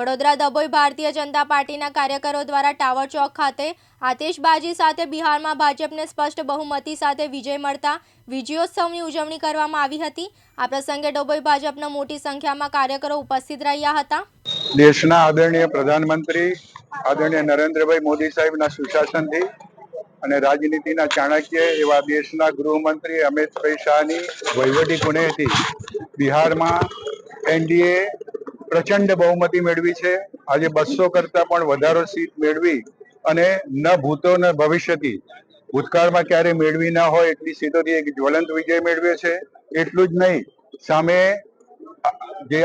વડોદરા દબોઈ ભારતીય જનતા પાર્ટીના કાર્યકરો દ્વારા ટાવર ચોક ખાતે આતેશબાજી સાથે બિહારમાં ભાજપને સ્પષ્ટ બહુમતી સાથે વિજય મળતા વિજયોત્સવની ઉજવણી કરવામાં આવી હતી. આ પ્રસંગે ડભોઈ ભાજપના મોટી સંખ્યામાં કાર્યકરો ઉપસ્થિત રહ્યા હતા. દેશના આદરણીય પ્રધાનમંત્રી, આદરણીય નરેન્દ્રભાઈ મોદી સાહેબના સુશાસનથી અને રાજનીતિના ચાણક્ય એવા દેશના ગૃહમંત્રી અમિતભાઈ શાહની વહીવટી કુનેહથી બિહારમાં એનડીએ પ્રચંડ બહુમતી મેળવી છે. આજે બસો કરતા પણ વધારો સીટ મેળવી અને ન ભૂતો ન ભવિષ્યથી. ભૂતકાળમાં ક્યારે મેળવી ના હોય એટલી સીટોથી એક જ્વલંત વિજય મેળવ્યો છે. એટલું જ નહીં, સામે જે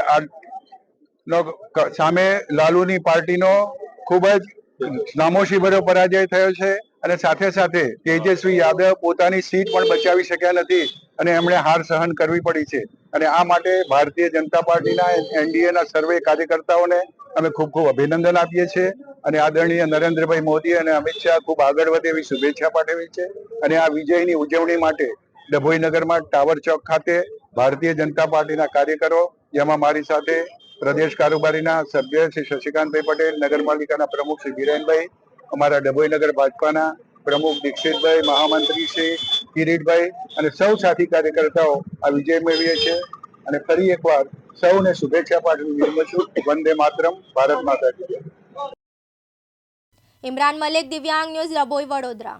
સામે લાલુની પાર્ટીનો ખૂબ જ નામોશી ભર્યો પરાજય થયો છે અને સાથે સાથે તેજસ્વી યાદવ પોતાની સીટ પણ બચાવી શક્યા નથી અને એમણે હાર સહન કરવી પડી છે. અને આ માટે ભારતીય જનતા પાર્ટીના એનડીએના સર્વે કાર્યકર્તાઓને અમે ખૂબ ખૂબ અભિનંદન આપીએ છીએ. અને આદરણીય નરેન્દ્રભાઈ મોદી અને અમિત શાહ ખૂબ આગળ વધે એવી શુભેચ્છા પાઠવી છે. અને આ વિજયની ઉજવણી માટે ડભોઈ નગરમાં ટાવર ચોક ખાતે ભારતીય જનતા પાર્ટીના કાર્યકરો, જેમાં મારી સાથે પ્રદેશ કારોબારીના સભ્ય શ્રી શશિકાંતભાઈ પટેલ, નગરપાલિકાના પ્રમુખ શ્રી બીરેનભાઈ અમારા ડભોઈ નગર ભાજપાના પ્રમુખ દીક્ષિતભાઈ, મહામંત્રી શ્રી કિરીટભાઈ અને સૌ સાથી કાર્યકર્તાઓ આ વિજય મેળવીએ છે અને ફરી એકવાર સૌને શુભેચ્છા પાઠવી વિરમું છું. વંદે માતરમ, ભારત માતા. ઇમરાન મલિક, દિવ્યાંગ ન્યૂઝ, રબોઈ વડોદરા.